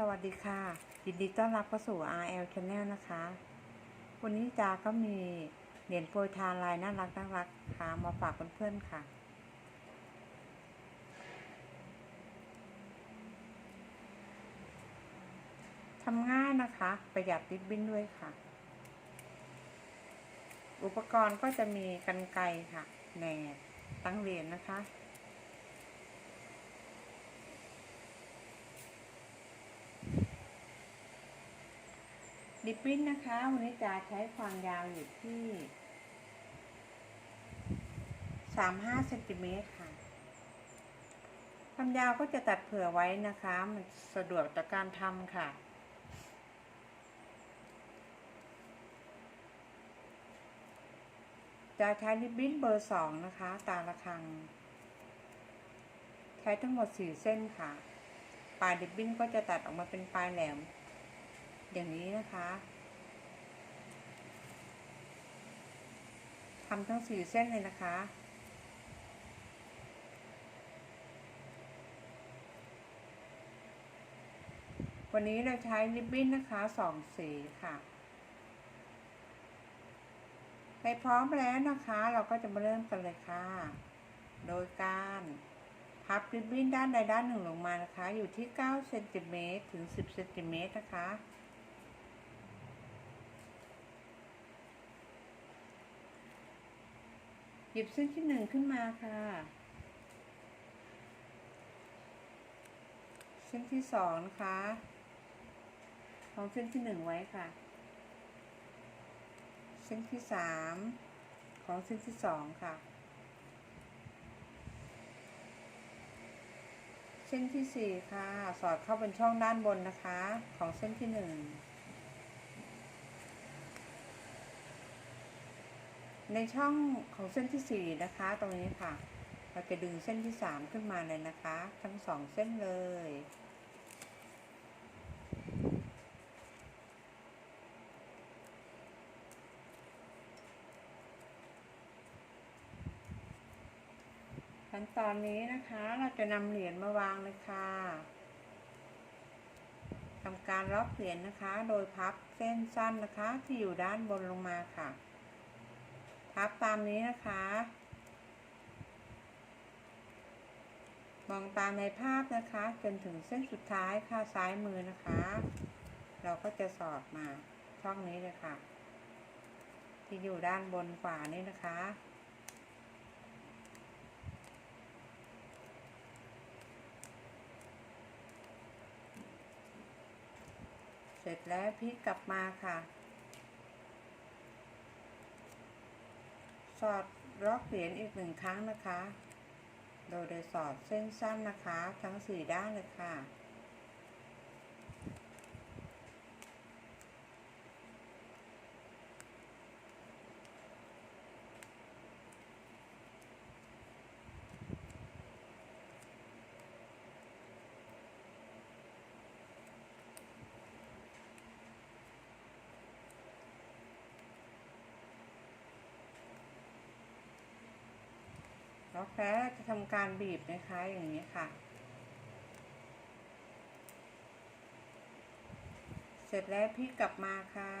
สวัสดีค่ะ ยินดีต้อนรับเข้าสู่ RL Channel นะคะ วันนี้จาก็มีเหรียญโปรยทานลายน่ารักน่ารักค่ะมาฝากเพื่อนๆค่ะ ทำง่ายนะคะ ประหยัดริบบิ้นด้วยค่ะ อุปกรณ์ก็จะมีกันไกรค่ะแหนบตั้งเหรียญนะคะ ดิปปิ้นนะคะวันนี้จะใช้ความยาวอยู่ที่35เซนติเมตรค่ะ ความยาวก็จะตัดเผื่อไว้นะคะ มันสะดวกต่อการทำค่ะจะใช้ริบบิ้นเบอร์สองนะคะ ตาละครัง ใช้ทั้งหมดสี่เส้นค่ะ ปลายริบบิ้นก็จะตัดออกมาเป็นปลายแหลม อย่างนี้นะคะทำทั้งสี่เส้นเลยนะคะ วันนี้เราใช้ริบบิ้นนะคะสองสีค่ะ ไปพร้อมแล้วนะคะ เราก็จะมาเริ่มกันเลยค่ะ โดยการพับริบบิ้นด้านใดด้านหนึ่งลงมานะคะ อยู่ที่ 9 เซนติเมตรถึง 10 เซนติเมตรนะคะ หยิบเส้นที่หนึ่งขึ้นมาค่ะ เส้นที่สองนะคะของเส้นที่หนึ่งไว้ค่ะ เส้นที่สามของเส้นที่สองค่ะ เส้นที่สี่ค่ะ สอดเข้าเป็นช่องด้านบนนะคะ ของเส้นที่หนึ่ง ในช่องของเส้นที่สี่นะคะ ตรงนี้ค่ะ เราจะดึงเส้นที่สามขึ้นมาเลยนะคะ ทั้งสองเส้นเลย ขั้นตอนนี้นะคะเราจะนำเหรียญมาวางเลยค่ะทำการล็อกเหรียญนะคะ โดยพับเส้นสั้นนะคะที่อยู่ด้านบนลงมาค่ะ พับตามนี้นะคะ มองตามในภาพนะคะ จนถึงเส้นสุดท้ายค่ะซ้ายมือนะคะ เราก็จะสอดมาช่องนี้เลยค่ะ ที่อยู่ด้านบนขวานี่นะคะเสร็จแล้วพลิกกลับมาค่ะ สอดล็อกเหรียญอีกหนึ่งครั้งนะคะ โดยโดยสอดเส้นสั้นนะคะ ทั้งสี่ด้านเลยค่ะ แล้วแพ้จะทำการบีบนะคะอย่างนี้ค่ะ เสร็จแล้วพลิกลับมาค่ะ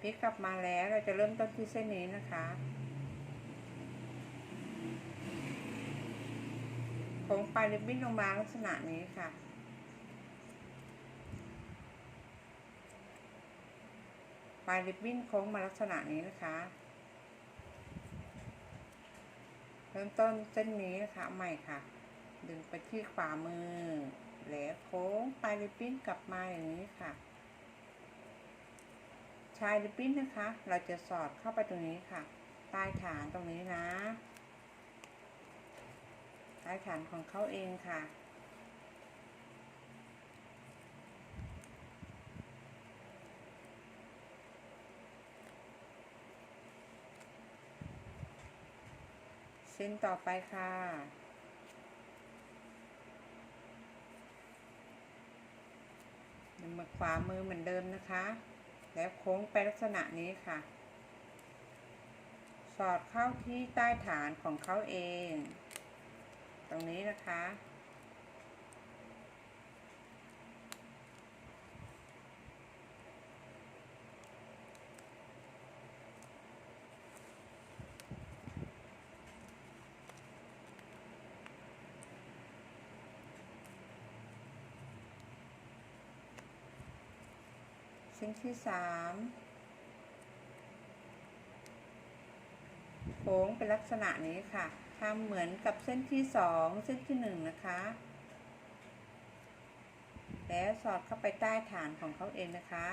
พลิกกลับมาแล้วเราจะเริ่มต้นที่เส้นนี้นะคะโค้งปลายริบบิ้นลงมาลักษณะนี้ค่ะ ปลายริบบิ้นโค้งมาลักษณะนี้นะคะ เริ่มต้นเส้นนี้นะคะใหม่ค่ะ ดึงไปที่ขวามือ แล้วโค้งปลายริบบิ้นกลับมาอย่างนี้ค่ะชายริบบิ้นนะคะ เราจะสอดเข้าไปตรงนี้ค่ะ ใต้ฐานตรงนี้นะ ใต้ฐานของเขาเองค่ะ เส้นต่อไปค่ะ มือขวามือเหมือนเดิมนะคะ แล้วโค้งไปลักษณะนี้ค่ะ สอดเข้าที่ใต้ฐานของเขาเอง ตรงนี้นะคะ เส้นที่สามโค้งเป็นลักษณะนี้ค่ะทำเหมือนกับเส้นที่สองเส้นที่หนึ่งนะคะ แล้วสอดเข้าไปใต้ฐานของเขาเองนะคะ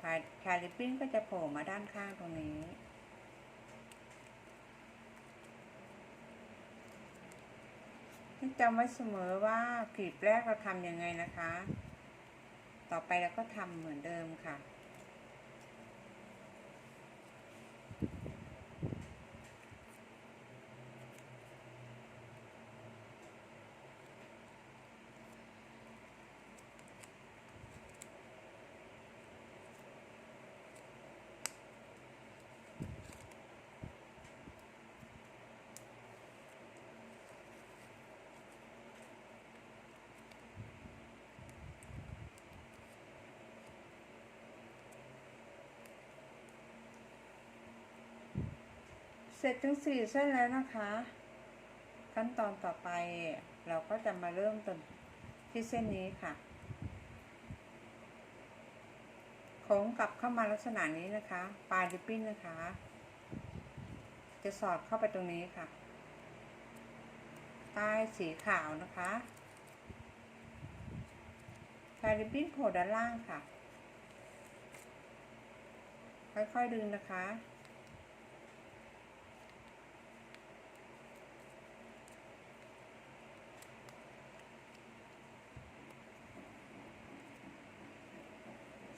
พายพายริบบิ้นก็จะโผล่มาด้านข้างตรงนี้ให้จำไว้เสมอว่ากลีบแรกเราทำยังไงนะคะ ต่อไปเราก็ทำเหมือนเดิมค่ะ เสร็จทั้งสี่เส้นแล้วนะคะ ขั้นตอนต่อไปเราก็จะมาเริ่มต้นที่เส้นนี้ค่ะ โค้งกลับเข้ามาลักษณะนี้นะคะ ปลายริบบิ้นนะคะ จะสอดเข้าไปตรงนี้ค่ะ ใต้สีขาวนะคะปลายริบบิ้นโผล่ด้านล่างค่ะ ค่อยๆดึงนะคะ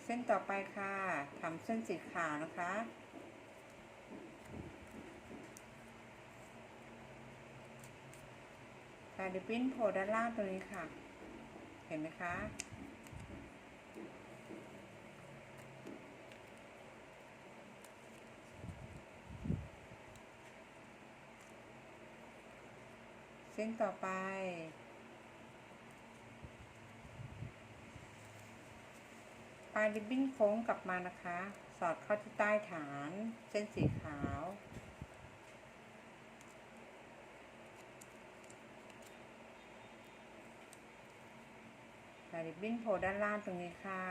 เส้นต่อไปค่ะทำเส้นสีขาวนะคะแพริบบิ้นโผล่ด้านล่างตรงนี้ค่ะ เห็นไหมคะเส้นต่อไป ปลายริบบิ้นโค้งกลับมานะคะ สอดเข้าที่ใต้ฐาน เส้นสีขาว ปลายริบบิ้นโผล่ด้านล่างตรงนี้ค่ะ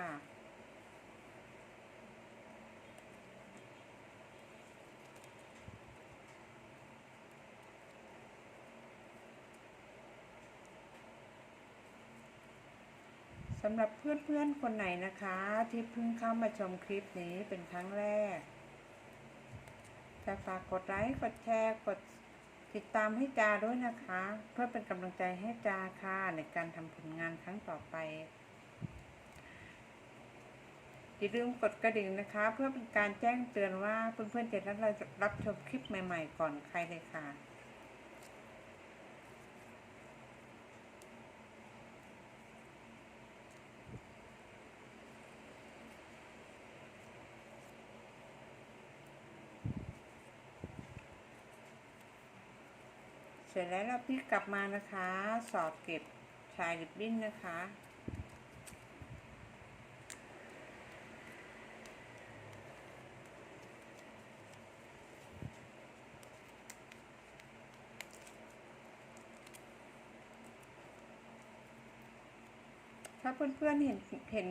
สำหรับเพื่อนๆคนไหนนะคะ ที่เพิ่งเข้ามาชมคลิปนี้เป็นครั้งแรกจะฝากกดไลค์กดแชร์กดติดตามให้จาด้วยนะคะ เพื่อเป็นกำลังใจให้จาค่ะในการทำผลงานครั้งต่อไปอย่าลืมกดกระดิ่งนะคะ เพื่อเป็นการแจ้งเตือนว่าเพื่อนๆจะได้รับชมคลิปใหม่ ๆ ก่อนใครเลยค่ะ เสร็จแล้วเราพลิกกลับมานะคะ สอดเก็บชายริบบิ้นนะคะ ถ้าเพื่อนๆเห็นเห็น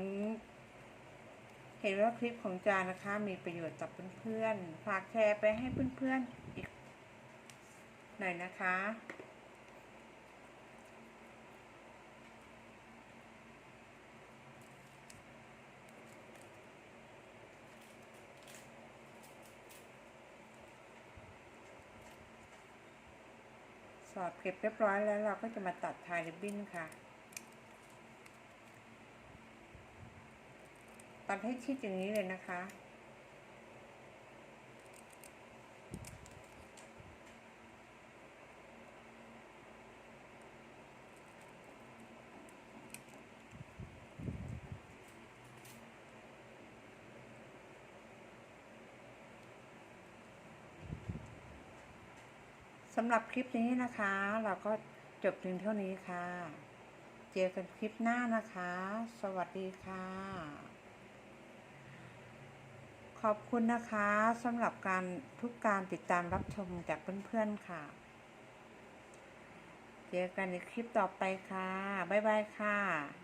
เห็นว่าคลิปของจานะคะมีประโยชน์ต่อเพื่อนๆ ฝากแชร์ไปให้เพื่อนๆ อีก หน่อยนะคะ สอดเก็บเรียบร้อยแล้วเราก็จะมาตัดทายริบบิ้นค่ะ ตัดให้ชิดอย่างนี้เลยนะคะำหรับคลิปนี้นะคะ เราก็จบเพียงเท่านี้ค่ะ เจอกันคลิปหน้านะคะ สวัสดีค่ะ ขอบคุณนะคะสำหรับการทุกการติดตามรับชมจากเพื่อนๆค่ะ เจอกันในคลิปต่อไปค่ะ บ๊ายบายค่ะ